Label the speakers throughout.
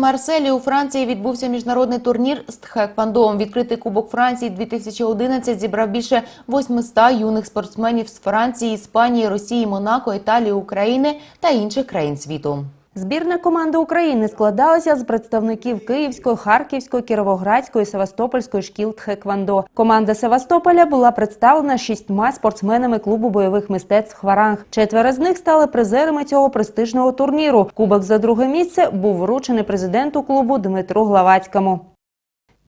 Speaker 1: Марселі у Франції відбувся міжнародний турнір з тхеквондо. Відкритий кубок Франції 2011 зібрав більше 800 юних спортсменів з Франції, Іспанії, Росії, Монако, Італії, України та інших країн світу.
Speaker 2: Збірна команда України складалася з представників Київської, Харківської, Кіровоградської, Севастопольської шкіл Тхеквондо. Команда Севастополя була представлена шістьма спортсменами клубу бойових мистецтв Хваранг. Четверо з них стали призерами цього престижного турніру. Кубок за друге місце був вручений президенту клубу Дмитру Главацькому.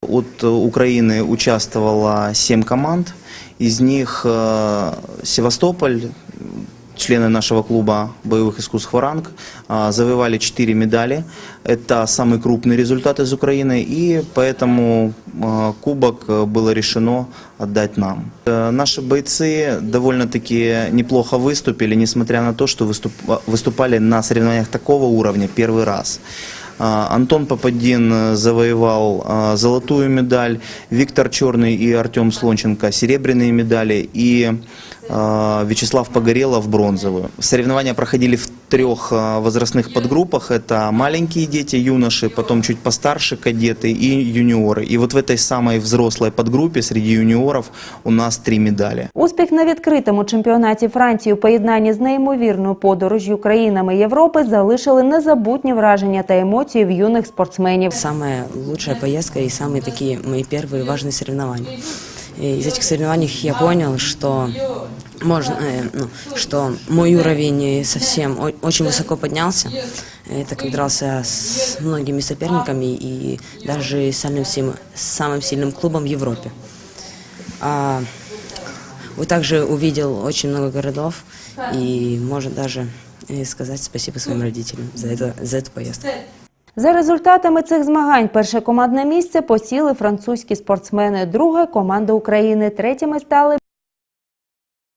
Speaker 3: От э, Украины участвовало 7 команд, из них э, Севастополь, члены нашего клуба боевых искусств «Хваранг», а, завоевали 4 медали. Это самый крупный результат из Украины, и поэтому а, кубок э, было решено отдать нам. Э, Наши бойцы довольно-таки неплохо выступили, несмотря на то, что выступ- выступали на соревнованиях такого уровня первый раз. А, Антон Попадин э, завоевал а, золотую медаль, Виктор Черный и Артем Слонченко серебряные медали и а, Вячеслав Погорелов бронзовую. Соревнования проходили в трех а, возрастных подгруппах. Это маленькие дети, юноши, потом чуть постарше кадеты и юниоры. И вот в этой самой взрослой подгруппе среди юниоров у нас три медали.
Speaker 2: Успіх на відкритому чемпіонаті Франції у поєднанні з неймовірною подорожю країнами Європи залишили незабутні враження та емоції в юних спортсменів.
Speaker 4: Самая лучшая поездка и самые такие мои первые важные соревнования. И из этих соревнований я понял, что можно, э, ну, что мой уровень совсем очень высоко поднялся. Это как дрался с многими соперниками и даже с самым, сильным- самым сильным клубом в Европе. А, вот также увидел очень много городов и можно даже э, сказать спасибо своим родителям за, это, за эту поездку.
Speaker 2: За результатами цих змагань перше командне місце посіли французькі спортсмени, друге команда України. Третіми стали